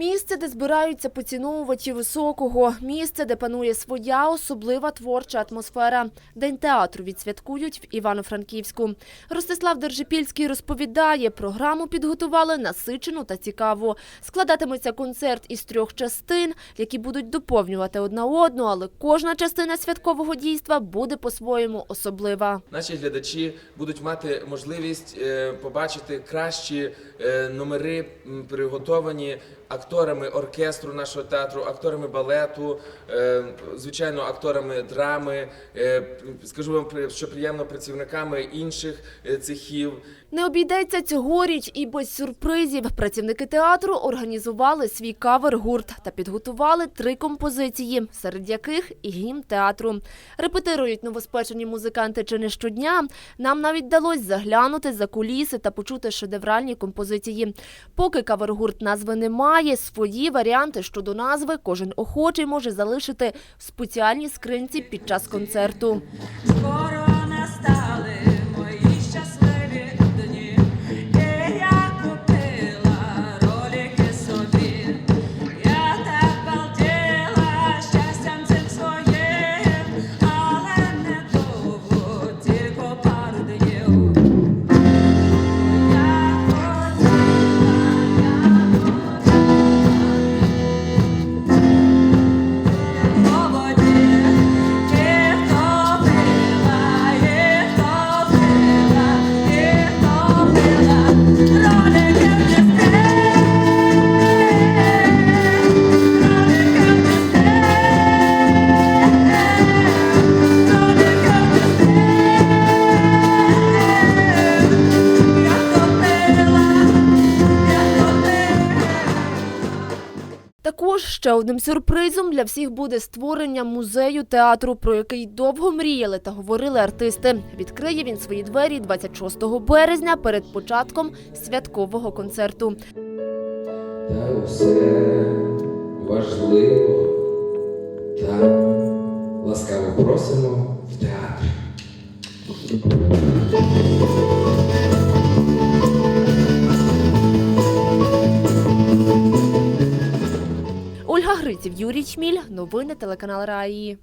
มี Місце, де збираються поціновувачі високого, місце, де панує своя особлива творча атмосфера. День театру відсвяткують в Івано-Франківську. Ростислав Держипільський розповідає, програму підготували насичену та цікаву. Складатиметься концерт із трьох частин, які будуть доповнювати одна одну, але кожна частина святкового дійства буде по-своєму особлива. Наші глядачі будуть мати можливість е, побачити кращі е, номери, приготовані акторами оркестру нашого театру, акторами балету, е, звичайно, акторами драми. е, Скажу вам, що приємно працівниками інших е, цехів. Не обійдеться цьогоріч і без сюрпризів. Працівники театру організували свій кавер-гурт та підготували три композиції, серед яких і гімн театру. Репетирують новоспечені музиканти чи не щодня. Нам навіть вдалося заглянути за куліси та почути шедевральні композиції. Поки кавер-гурт назви немає, свої варіанти щодо назви кожен охочий може залишити в спеціальній скринці під час концерту. Також ще одним сюрпризом для всіх буде створення музею театру, про який довго мріяли та говорили артисти. Відкриє він свої двері 26 березня перед початком святкового концерту. Та усе важливо. Так, ласкаво просимо в театр. Гриців, Юрій Чміль. Новини телеканал Раї.